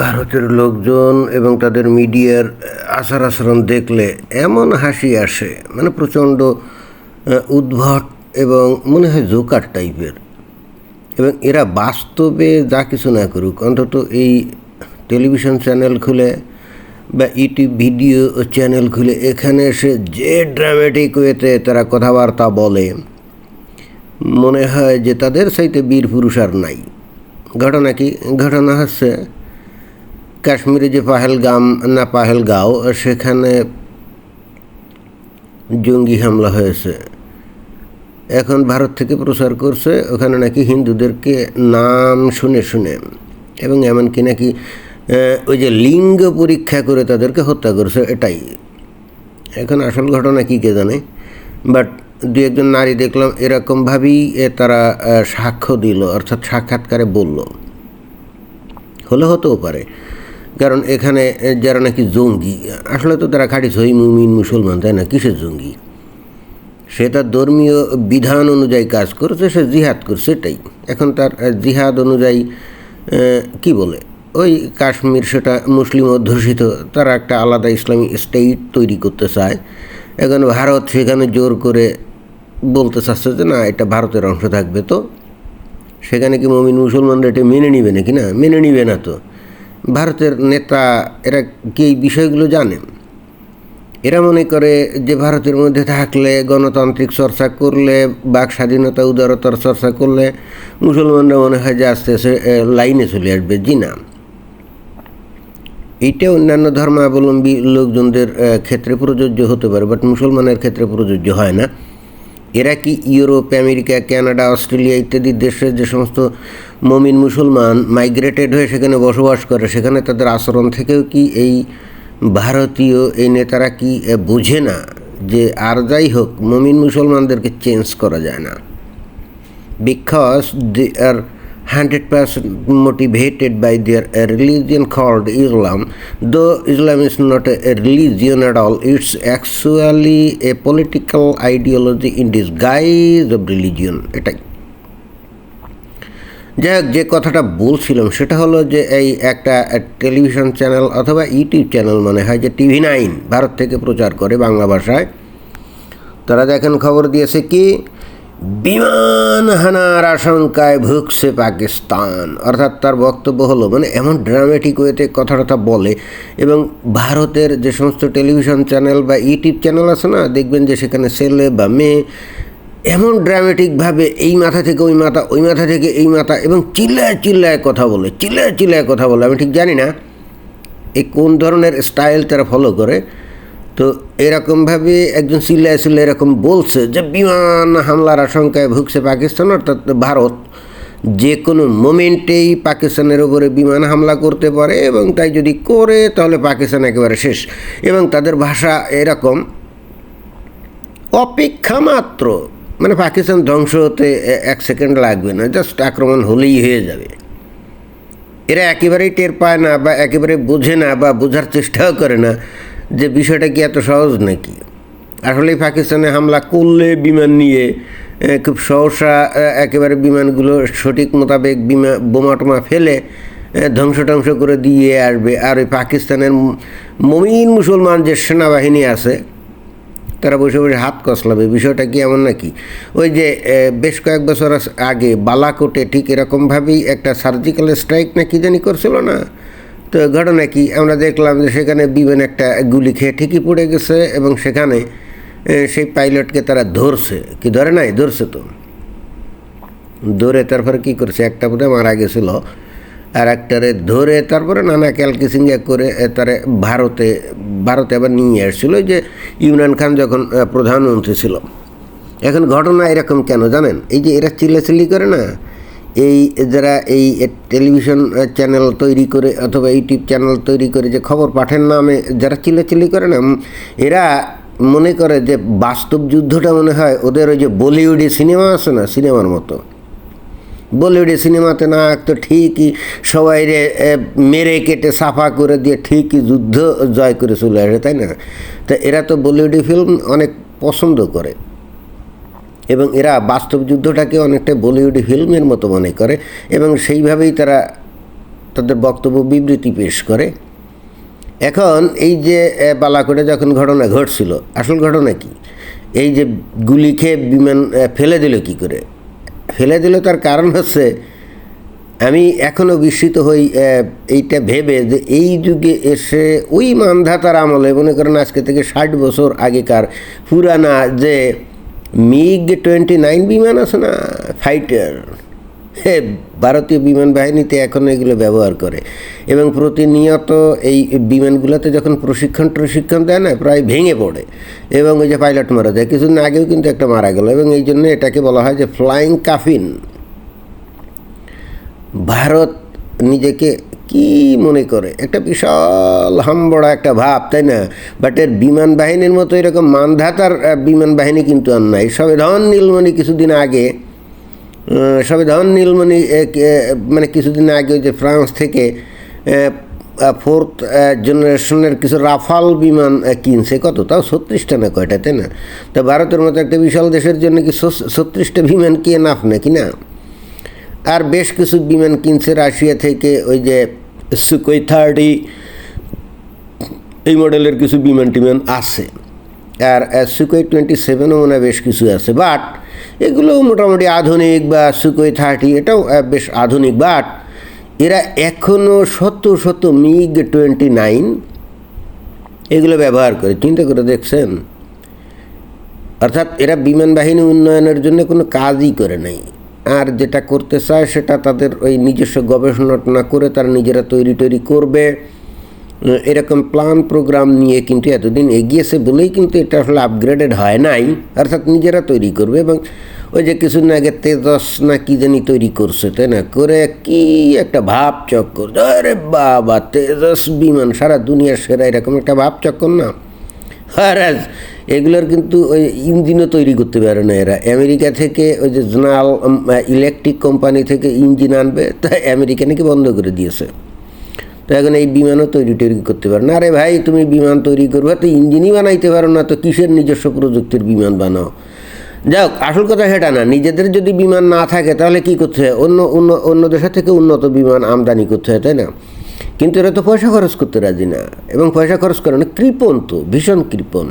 ভারতের লোকজন এবং তাদের মিডিয়ার আচার আচরণ দেখলে এমন হাসি আসে মানে প্রচণ্ড উদ্ভট এবং মনে হয় জোকার টাইপের। এবং এরা বাস্তবে যা কিছু না করুক, অন্তত এই টেলিভিশন চ্যানেল খুলে বা ইউটিউব ভিডিও চ্যানেল খুলে, এখানে এসে যে ড্রামেটিক ওয়েতে তারা কথাবার্তা বলে, মনে হয় যে তাদের সাইতে বীর পুরুষ আর নাই। ঘটনা কি? ঘটনা হচ্ছে কাশ্মীরে যে পাহেলগাম, না পাহেলগাঁও, সেখানে জঙ্গি হামলা হয়েছে। এখন ভারত থেকে প্রচার করছে, ওখানে নাকি হিন্দুদেরকে নাম শুনে শুনে। এবং এমনকি নাকি ওই যে লিঙ্গ পরীক্ষা করে তাদেরকে হত্যা করছে, এটাই। এখন আসল ঘটনা কী কে জানে? বাট দু একজন নারী দেখলাম, এরকমভাবেই তারা সাক্ষ্য দিল, অর্থাৎ সাক্ষাৎকারে বলল। হলে হতেও পারে। কারণ এখানে যারা নাকি জঙ্গি, আসলে তো তারা খাটি সহি মুমিন মুসলমান, তাই না? কিসের জঙ্গি? সে তার ধর্মীয় বিধান অনুযায়ী কাজ করছে, সে জিহাদ করছে এটাই এখন তার জিহাদ অনুযায়ী কি বলে? ওই কাশ্মীর সেটা মুসলিম অধ্যুষিত, তারা একটা আলাদা ইসলামী স্টেট তৈরি করতে চায়। এখন ভারত সেখানে জোর করে বলতে চাচ্ছে যে, না, এটা ভারতের অংশ থাকবে তো। সেখানে কি মমিন মুসলমানরা এটা মেনে নিবে নাকি না? মেনে নিবে না তো। ভারতের নেতা এরা কি এই বিষয়গুলো জানেন এরা মনে করে যে ভারতের মধ্যে থাকলে গণতান্ত্রিক চর্চা করলে, বাক স্বাধীনতা উদারতার চর্চা করলে মুসলমানরা মনে হয় যে আস্তে আস্তে লাইনে চলে আসবে। জি না। এইটা অন্যান্য ধর্মাবলম্বী লোকজনদের ক্ষেত্রে প্রযোজ্য হতে পারে, বাট মুসলমানের ক্ষেত্রে প্রযোজ্য হয় না। এরা কি ইউরোপ, আমেরিকা, কানাডা, অস্ট্রেলিয়া ইত্যাদি দেশের যে সমস্ত মমিন মুসলমান মাইগ্রেটেড হয়ে সেখানে বসবাস করে, সেখানে তাদের আচরণ থেকেও কি এই ভারতীয়, এই নেতারা কি বোঝে না যে আর যাই হোক, মমিন মুসলমানদেরকে চেঞ্জ করা যায় না? Because they are 100% motivated by their uh, religion called Islam. Though Islam is not a, religion at all, it's actually a political ideology in disguise of religion. যাই হোক যে কথাটা বলছিলাম সেটা হলো যে এই একটা টেলিভিশন চ্যানেল অথবা ইউটিউব চ্যানেল মনে হয় যে টিভি নাইন ভারত থেকে প্রচার করে বাংলা ভাষায় তারা দেখেন খবর দিয়েছে কি বিমান হানার আশঙ্কায় ভুগছে পাকিস্তান। অর্থাৎ তার বক্তব্য হলো মানে এমন ড্রামেটিক ওয়েতে কথাটা বলে এবং ভারতের যে সমস্ত টেলিভিশন চ্যানেল বা ইউটিউব চ্যানেল আছে না, দেখবেন যে সেখানে ছেলে বা মেয়ে এমন ড্রামেটিকভাবে এই মাথা থেকে ওই মাথা ওই মাথা থেকে এই মাথা এবং চিল্লায় চিল্লায় কথা বলে, চিল্লায় চিল্লায় কথা বলে। আমি ঠিক জানি না এই কোন ধরনের স্টাইল তারা ফলো করে। তো এরকমভাবে একজন চিল্লায় চিল্লায় এরকম বলছে যে, বিমান হামলার আশঙ্কায় ভুগছে পাকিস্তান, অর্থাৎ ভারত। যে কোনো মোমেন্টেই পাকিস্তানের ওপরে বিমান হামলা করতে পারে এবং তাই যদি করে, তাহলে পাকিস্তান একেবারে শেষ। এবং তাদের ভাষা এরকম, অপেক্ষা মাত্র। মানে পাকিস্তান ধ্বংস হতে এক সেকেন্ড লাগবে না, জাস্ট আক্রমণ হলেই হয়ে যাবে। এরা একেবারেই টের পায় না বা একেবারে বোঝে না বা বোঝার চেষ্টাও করে না। যে বিষয়টা কি এত সহজ নাকি? আসলে পাকিস্তানে হামলা করলে বিমান নিয়ে খুব সহসা একেবারে বিমানগুলো সঠিক মোতাবেক বিমা বোমা টোমা ফেলে ধ্বংস টংস করে দিয়ে আসবে। আর ওই পাকিস্তানের মমিন মুসলমান যে সেনাবাহিনী আছে, তারা বসে বসে হাত কসলাবে বিষয়টা কি এমন নাকি? ওই যে বেশ কয়েক বছর আগে বালাকোটে ঠিক এরকমভাবেই একটা সার্জিক্যাল স্ট্রাইক না কি জানি করছিল না? তো ঘটনা কি? আমরা দেখলাম যে সেখানে বিমান একটা গুলি খেয়ে ঠিকই পড়ে গেছে এবং সেখানে সেই পাইলটকে তারা ধরছে। কি ধরে নাই? ধরছে তো। ধরে তারপরে কি করছে? একটা বোধহয় মারা গেছিল। আর একটারে ধরে তারপরে নানা ক্যালকিসিংয়া করে তারে ভারতে ভারতে আবার নিয়ে আসছিল। যে ইমরান খান যখন প্রধানমন্ত্রী ছিল। এখন ঘটনা এরকম কেন জানেন? এই যে এরা চিল্লাচিল্লি করে না এই যারা এই টেলিভিশন চ্যানেল তৈরি করে অথবা ইউটিউব চ্যানেল তৈরি করে যে খবর পাঠের নামে যারা চিল্লাচিল্লি করে না এরা মনে করে যে বাস্তব যুদ্ধটা মনে হয় ওদের ওই যে বলিউডে সিনেমা আছে না, সিনেমার মতো। বলিউডে সিনেমাতে না তো ঠিকই সবাই রে মেরে কেটে সাফা করে দিয়ে ঠিকই যুদ্ধ জয় করে চলে আসে, তাই না? তা এরা তো বলিউডি ফিল্ম অনেক পছন্দ করে। এবং এরা বাস্তব যুদ্ধটাকে অনেকটা বলিউড ফিল্মের মতো মনে করে এবং সেইভাবেই তারা তাদের বক্তব্য বিবৃতি পেশ করে। এখন এই যে বালাকোটে যখন ঘটনা ঘটছিল, আসল ঘটনা কি? এই যে গুলি খেয়ে বিমান ফেলে দিল কি করে? ফেলে দিল তার কারণ হচ্ছে, আমি এখনও বিস্মিত হই এইটা ভেবে যে এই যুগে এসে ওই মানধাতার আমলে মনে করেন আজকে থেকে ষাট বছর আগেকার পুরানা যে মিগ টোয়েন্টি নাইন বিমান আছে না? ফাইটার। হে, ভারতীয় বিমান বাহিনীতে এখন এগুলো ব্যবহার করে। এবং প্রতিনিয়ত এই বিমানগুলোতে যখন প্রশিক্ষণ প্রশিক্ষণ দেয় না, প্রায় ভেঙে পড়ে। এবং ওই যে পাইলট মারা যায়, কিছুদিন আগেও কিন্তু একটা মারা গেল। এবং এই জন্য এটাকে বলা হয় যে ফ্লাইং কাফিন। ভারত নিজেকে কি মনে করে? একটা বিশাল হামবড়া একটা ভাব তাই না? বাট এর বিমান বাহিনীর মতো এরকম মানধাতার বিমান বাহিনী কিন্তু আর নাই। সবেধন নীলমণি কিছুদিন আগে আহ, সবেধন নীলমণি মানে কিছুদিন আগে যে ফ্রান্স থেকে ফোর্থ জেনারেশনের কিছু রাফাল বিমান কিনছে। কত? তাও ছত্রিশটা না কয়টা তাই না? তা ভারতের মতো একটা বিশাল দেশের জন্য কি ছত্রিশটা বিমান কে নাফ নাকি না? আর বেশ কিছু বিমান কিনছে রাশিয়া থেকে, ওই যে সুকোই থার্টি এই মডেলের কিছু বিমান টিমান আছে। আর সুকোই টোয়েন্টি সেভেনও মনে বেশ কিছু আছে বাট এগুলো মোটামুটি আধুনিক বা সুকোই থার্টি এটাও বেশ আধুনিক বাট এরা এখনও শত শত মিগ টোয়েন্টি নাইন এগুলো ব্যবহার করে। চিন্তা করে দেখছেন? অর্থাৎ এরা বিমান বাহিনী উন্নয়নের জন্য কোনো কাজই করে নাই। আর যেটা করতে চায় সেটা তাদের ওই নিজস্ব গবেষণা না করে তারা নিজেরা তৈরি তৈরি করবে। এরকম প্ল্যান প্রোগ্রাম নিয়ে কিন্তু এতদিন এগিয়েছে বলেই কিন্তু এটা আসলে আপগ্রেডেড হয় নাই। অর্থাৎ নিজেরা তৈরি করবে এবং ওই যে কিছুদিন আগে তেজস না কি জানি তৈরি করছে, তাই না? করে কি একটা ভাব চক্কর বাবা, তেজস বিমান, সারা দুনিয়ার সেরা এরকম একটা ভাব চক্কর না? হারাজ এগুলোর কিন্তু ওই ইঞ্জিনও তৈরি করতে পারে না এরা। আমেরিকা থেকে ওই যে জোনাল ইলেকট্রিক কোম্পানি থেকে ইঞ্জিন আনবে, তা আমেরিকা নাকি বন্ধ করে দিয়েছে। তো এখন এই বিমানও তৈরি তৈরি করতে পারে না। আরে ভাই, তুমি বিমান তৈরি করবে, তো ইঞ্জিনই বানাইতে পারো না, তো কিসের নিজস্ব প্রযুক্তির বিমান বানাও? যাক, আসল কথা সেটা না, নিজেদের যদি বিমান না থাকে, তাহলে কি করতে হয়? অন্য অন্য অন্য দেশের থেকে উন্নত বিমান আমদানি করতে হয়, তাই না? কিন্তু এরা তো পয়সা খরচ করতে রাজি না। এবং পয়সা খরচ করে না কৃপণ তো, ভীষণ কৃপণ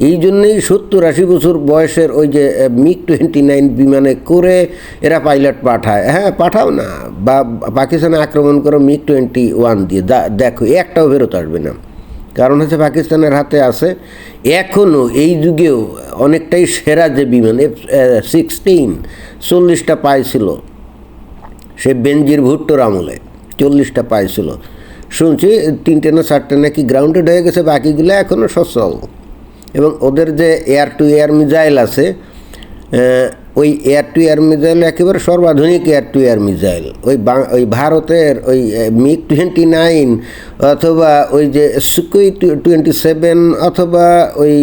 এই জন্যেই সত্তর আশি বছর বয়সের ওই যে মিগ টোয়েন্টি নাইন বিমানে করে এরা পাইলট পাঠায়। হ্যাঁ পাঠাও না। বা পাকিস্তানে আক্রমণ করো মিগ টোয়েন্টি ওয়ান দিয়ে। দেখো একটাও ফেরত আসবে না। কারণ হচ্ছে পাকিস্তানের হাতে আছে এখনও এই যুগেও অনেকটাই সেরা যে বিমান, এফ সিক্সটিন, চল্লিশটা পাইছিল। সে বেনজির ভুট্টোর আমলে। চল্লিশটা পাইছিল। শুনছি তিনটে না চারটে নাকি গ্রাউন্ডেড হয়ে গেছে বাকিগুলো এখনও সচল। এবং ওদের যে এয়ার টু এয়ার মিজাইল আছে ওই এয়ার টু এয়ার মিসাইল একেবারে সর্বাধুনিক এয়ার টু এয়ার মিজাইল ওই ওই ভারতের ওই মিগ টোয়েন্টি নাইন অথবা ওই যে সুকোই টোয়েন্টি সেভেন অথবা ওই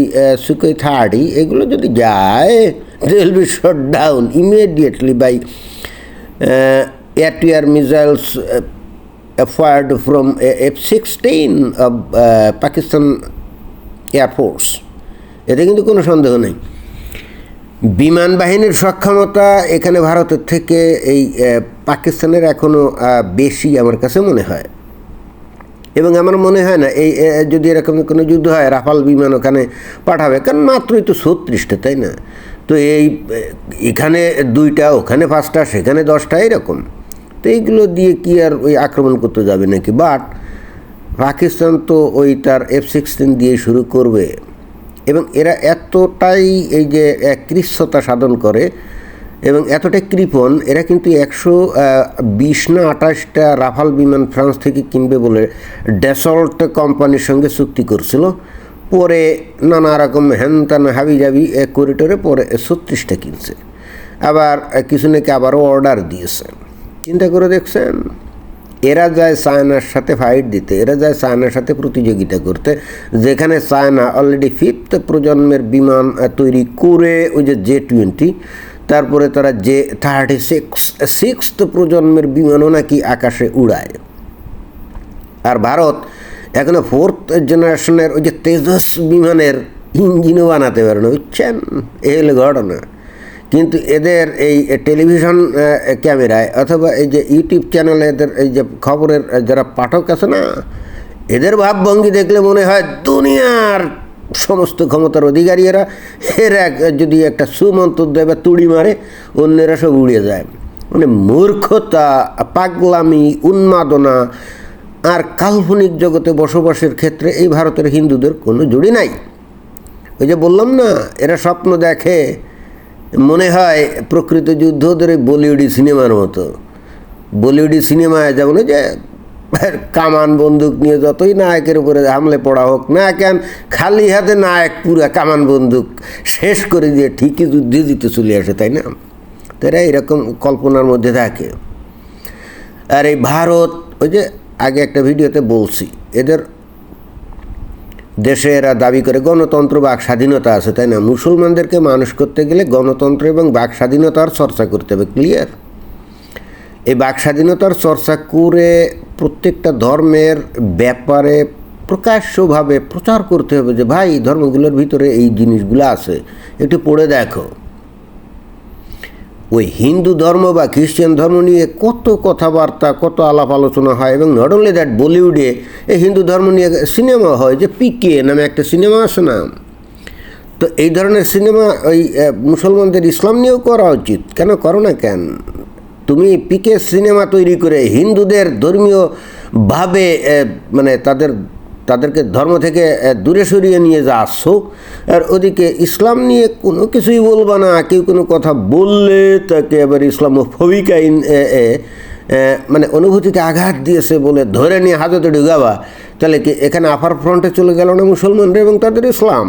সুকোই থার্টি এগুলো যদি যায় will be shot down immediately by air to air uh, fired from uh, F-16 of uh, Pakistan Air Force. এতে কিন্তু কোনো সন্দেহ নেই। বিমান বাহিনীর সক্ষমতা এখানে ভারতের থেকে এই পাকিস্তানের এখনও বেশি আমার কাছে মনে হয়। এবং আমার মনে হয় না এই যদি এরকম কোনো যুদ্ধ হয় রাফাল বিমান ওখানে পাঠাবে কারণ মাত্রই তো ছত্রিশটা তাই না? তো এই এখানে দুইটা ওখানে পাঁচটা সেখানে দশটা এরকম। তো এইগুলো দিয়ে কি আর ওই আক্রমণ করতে যাবে নাকি? বাট পাকিস্তান তো ওই তার এফ সিক্সটিন দিয়ে শুরু করবে। এবং এরা এতটাই এই যে কৃচ্ছতা সাধন করে এবং এতটাই কৃপণ, এরা কিন্তু একশো বিশ না আঠাশটা রাফাল বিমান ফ্রান্স থেকে কিনবে বলে ড্যাসল্ট কোম্পানির সঙ্গে চুক্তি করছিল। পরে নানা রকম হ্যান ত্যান হাবি জাবি এক করিডোরে পরে ছত্রিশটা কিনছে। আবার কিছু নাকি আবারও অর্ডার দিয়েছে। চিন্তা করে দেখছেন? এরা যায় চায়নার সাথে ফাইট দিতে, এরা যায় চায়নার সাথে প্রতিযোগিতা করতে। যেখানে চায়না অলরেডি ফিফথ প্রজন্মের বিমান তৈরি করে ওই যে জে টোয়েন্টি তারপরে তারা জে থার্টি সিক্স সিক্সথ প্রজন্মের বিমানও নাকি আকাশে উড়ায়। আর ভারত এখনও ফোর্থ জেনারেশনের ওই যে তেজস বিমানের ইঞ্জিনও বানাতে পারে না, বুঝছেন? এই হলো ঘটনা। কিন্তু এদের এই টেলিভিশন ক্যামেরায় অথবা এই যে ইউটিউব চ্যানেলে, এদের এই যে খবরের যারা পাঠক আছে না, এদের ভাবভঙ্গি দেখলে মনে হয় দুনিয়ার সমস্ত ক্ষমতার অধিকারী এরা এর এক, যদি একটা সুমন্ত দেয় বা তুড়ি মারে, অন্যেরা সব উড়ে যায়। মানে মূর্খতা, পাগলামি, উন্মাদনা আর কাল্পনিক জগতে বসবাসের ক্ষেত্রে এই ভারতের হিন্দুদের কোনো জুড়ি নাই। ওই যে বললাম না, এরা স্বপ্ন দেখে মনে হয় প্রকৃত যুদ্ধ ওদের বলিউডি সিনেমার মতো। বলিউডি সিনেমায় যেমন যে কামান বন্দুক নিয়ে যতই নায়কের উপরে হামলে পড়া হোক না কেন, খালি হাতে নায়ক পুরা কামান বন্দুক শেষ করে দিয়ে ঠিকই যুদ্ধে দিতে চলে আসে, তাই না? তারা এরা এরকম কল্পনার মধ্যে থাকে। আর এই ভারত, ওই যে আগে একটা ভিডিওতে বলছি, এদের দেশে এরা দাবি করে গণতন্ত্র বাক স্বাধীনতা আছে, তাই না? মুসলমানদেরকে মানুষ করতে গেলে গণতন্ত্র এবং বাক স্বাধীনতার চর্চা করতে হবে ক্লিয়ার এই বাক স্বাধীনতার চর্চা করে প্রত্যেকটা ধর্মের ব্যাপারে প্রকাশ্যভাবে প্রচার করতে হবে যে, ভাই ধর্মগুলোর ভিতরে এই জিনিসগুলো আছে। একটু পড়ে দেখো। ওই হিন্দু ধর্ম বা খ্রিস্টান ধর্ম নিয়ে কত কথাবার্তা, কত আলাপ আলোচনা হয় এবং নট অনলি দ্যাট বলিউডে এই হিন্দু ধর্ম নিয়ে সিনেমা হয় যে পিকে নামে একটা সিনেমা আছে না। তো এই ধরনের সিনেমা ওই মুসলমানদের ইসলাম নিয়েও করা উচিত। কেন? করো না কেন? তুমি পিকে সিনেমা তৈরি করে হিন্দুদের ধর্মীয়ভাবে মানে তাদের তাদেরকে ধর্ম থেকে দূরে সরিয়ে নিয়ে যা আসছো আর ওদিকে ইসলাম নিয়ে কোনো কিছুই বলবা না। কেউ কোনো কথা বললে তাকে এবার ইসলামোফবিক আইন এ, মানে অনুভূতিতে আঘাত দিয়েছে বলে ধরে নিয়ে হাজতে ঢুকাবা। তাহলে কি এখানে আফার ফ্রন্টে চলে গেল না মুসলমানরা এবং তাদের ইসলাম?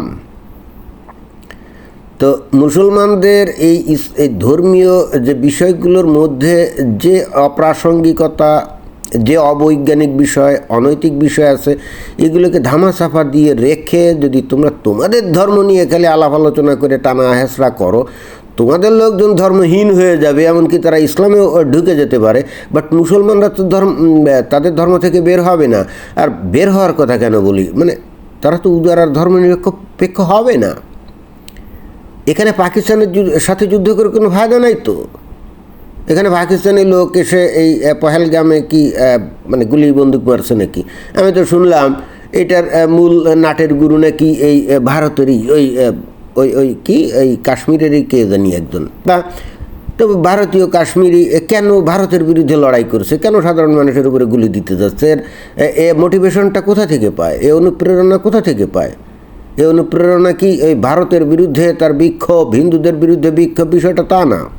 তো মুসলমানদের এই ধর্মীয় যে বিষয়গুলোর মধ্যে যে অপ্রাসঙ্গিকতা যে অবৈজ্ঞানিক বিষয়, অনৈতিক বিষয় আছে, এগুলোকে ধামাচাপা দিয়ে রেখে যদি তোমরা তোমাদের ধর্ম নিয়ে খালি আলাপ আলোচনা করে টানা হেসরা করো, তোমাদের লোকজন ধর্মহীন হয়ে যাবে, এমনকি তারা ইসলামেও ঢুকে যেতে পারে। বাট মুসলমানরা তো ধর্ম তাদের ধর্ম থেকে বের হবে না। আর বের হওয়ার কথা কেন বলি? মানে তারা তো উদার আর ধর্ম ধর্মনিরপেক্ষ হবে না। এখানে পাকিস্তানের সাথে যুদ্ধ করে কোনো ফায়দা নাই তো? এখানে পাকিস্তানি লোক এসে এই পহেলগামে কি মানে গুলি বন্দুক মারছে নাকি? আমি তো শুনলাম এটার মূল নাটের গুরু নাকি এই ভারতেরই, ওই ওই ওই কি, এই কাশ্মীরেরই কে জানি একজন। বা তবে ভারতীয় কাশ্মীরি কেন ভারতের বিরুদ্ধে লড়াই করছে? কেন সাধারণ মানুষের উপরে গুলি দিতে যাচ্ছে? এর, এ- মোটিভেশনটা কোথা থেকে পায়? এ অনুপ্রেরণা কোথা থেকে পায়? এ অনুপ্রেরণা কি এই ভারতের বিরুদ্ধে তার বিক্ষোভ, হিন্দুদের বিরুদ্ধে বিক্ষোভ বিষয়টা তা না?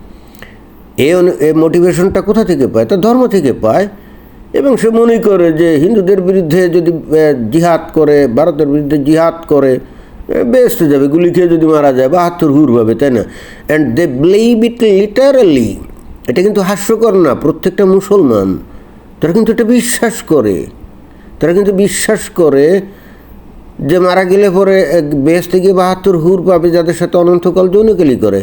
এই এই মোটিভেশনটা কোথা থেকে পায়? তা ধর্ম থেকে পায়। এবং সে মনে করে যে হিন্দুদের বিরুদ্ধে যদি জিহাদ করে, ভারতের বিরুদ্ধে জিহাদ করে বেস্ট যাবে, গুলি খেয়ে যদি মারা যায়, বা বাহাত্তর হুর হবে তাই না? অ্যান্ড দে ব্লেভ ইট লিটারালি এটা কিন্তু হাস্যকর না, প্রত্যেকটা মুসলমান। তারা কিন্তু এটা বিশ্বাস করে। তারা কিন্তু বিশ্বাস করে যে মারা গেলে পরে বেশ থেকে বাহাত্তর হুর পাবে যাদের সাথে অনন্তকাল যৌনকালি করে।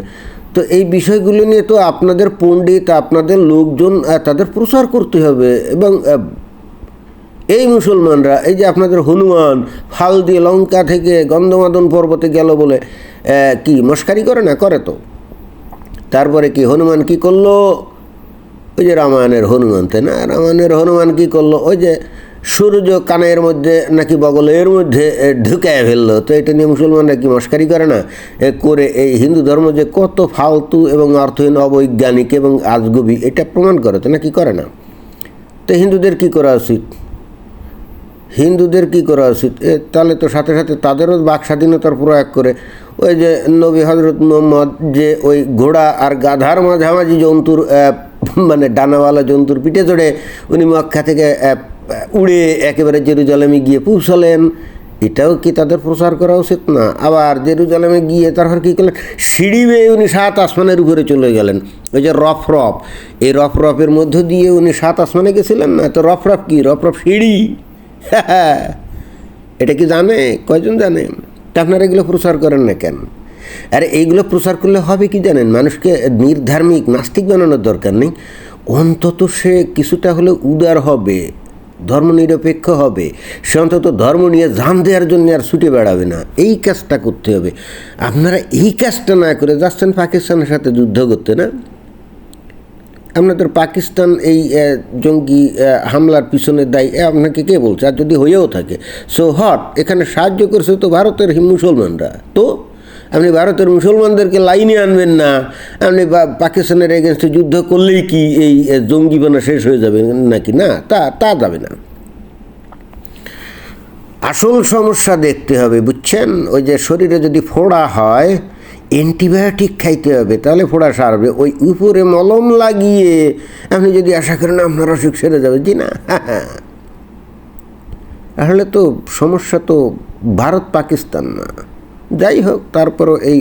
তো এই বিষয়গুলো নিয়ে তো আপনাদের পণ্ডিত, আপনাদের লোকজন তাদের প্রচার করতে হবে এবং এই মুসলমানরা, এই যে আপনাদের হনুমান ফাল দিয়ে লঙ্কা থেকে গন্ধমাদন পর্বতে গেল বলে কি মস্কারি করে না? করে তো। তারপরে কি হনুমান কি করল? ওই যে রামায়ণের হনুমান, তাই না? রামায়ণের হনুমান কি করল? ওই যে সূর্য কানের মধ্যে নাকি বগলের মধ্যে ঢুকায় ফেলল। তো এটা নিয়ে মুসলমানরা কি মস্কারি করে না? এ, করে এই হিন্দু ধর্ম যে কত ফালতু এবং অর্থহীন অবৈজ্ঞানিক এবং আজগুবি এটা প্রমাণ করে তো নাকি করে না? তো হিন্দুদের কি করা উচিত? হিন্দুদের কি করা উচিত? এ, তাহলে তো সাথে সাথে তাদেরও বাক স্বাধীনতার প্রয়োগ করে। ওই যে নবী হজরত মোহাম্মদ যে ওই ঘোড়া আর গাধার মাঝামাঝি জন্তুর মানে ডানাওয়ালা জন্তুর পিঠে চড়ে উনি মক্কা থেকে উড়ে একেবারে জেরুজালেমে গিয়ে পৌঁছালেন। এটাও কি তাদের প্রচার করা উচিত? না। আবার জেরুজালেমে গিয়ে তারপর কী করলেন? সিঁড়ি বেয়ে উনি সাত আসমানের উপরে চলে গেলেন। ওই যে রফ রফ। এই রফ রফের মধ্য দিয়ে উনি সাত আসমানে গেছিলেন না? তো রফ রফ কি? রফ রফ সিঁড়ি। এটা কি জানে? কয়জন জানে? তা আপনারা এগুলো প্রচার করেন না কেন? আরে, এইগুলো প্রচার করলে হবে কি জানেন? মানুষকে নির্ধার্মিক, নাস্তিক বানানোর দরকার নেই। অন্তত সে কিছুটা হলে উদার হবে। ধর্মনিরপেক্ষ হবে। সে অন্তত ধর্ম নিয়ে জান দেওয়ার জন্য আর ছুটে বেড়াবে না। এই কাজটা করতে হবে। আপনারা এই কাজটা না করে যাচ্ছেন পাকিস্তানের সাথে যুদ্ধ করতে, না? আপনাদের পাকিস্তান এই জঙ্গি হামলার পিছনে দায়ী আপনাকে কে বলছে? আর যদি হয়েও থাকে সো হট এখানে সাহায্য করছে তো ভারতের মুসলমানরা। তো আপনি ভারতের মুসলমানদেরকে লাইনে আনবেন না, আপনি পাকিস্তানের এগেনস্টে যুদ্ধ করলেই কি এই জঙ্গিবানা শেষ হয়ে যাবে নাকি? না, তা তা যাবে না। আসল সমস্যা দেখতে হবে, বুঝছেন? ওই যে শরীরে যদি ফোড়া হয়, অ্যান্টিবায়োটিক খাইতে হবে, তাহলে ফোড়া সারবে। ওই উপরে মলম লাগিয়ে আপনি যদি আশা করেন আপনার অসুখ সেরে যাবে, জি না? তাহলে তো সমস্যা তো ভারত পাকিস্তান না। যাই হোক, তারপরও এই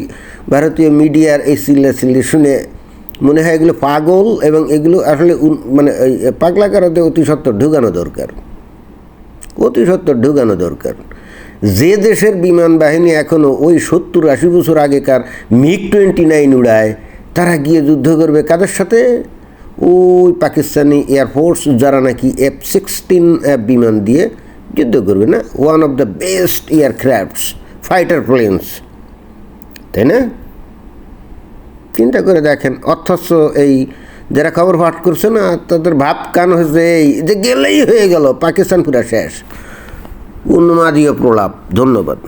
ভারতীয় মিডিয়ার এই চিল্লা চিল্লি শুনে মনে হয় এগুলো পাগল এবং এগুলো আসলে মানে পাগলা কারোতে অতি সত্তর ঢুকানো দরকার। অতি সত্তর ঢুকানো দরকার। যে দেশের বিমান বাহিনী এখনও ওই সত্তর আশি বছর আগেকার মিগ টোয়েন্টি নাইন উড়ায়, তারা গিয়ে যুদ্ধ করবে কাদের সাথে? ওই পাকিস্তানি এয়ারফোর্স যারা নাকি এফ সিক্সটিন বিমান দিয়ে যুদ্ধ করবে না? One of the best aircrafts fighter planes তাই না? চিন্তা করে দেখেন, অথচ এই যারা খবর পাঠ করছে না, তাদের ভাব কান হয়েছে এই যে গেলেই হয়ে গেল, পাকিস্তান পুরা শেষ। উন্মাদীয় প্রলাপ, ধন্যবাদ।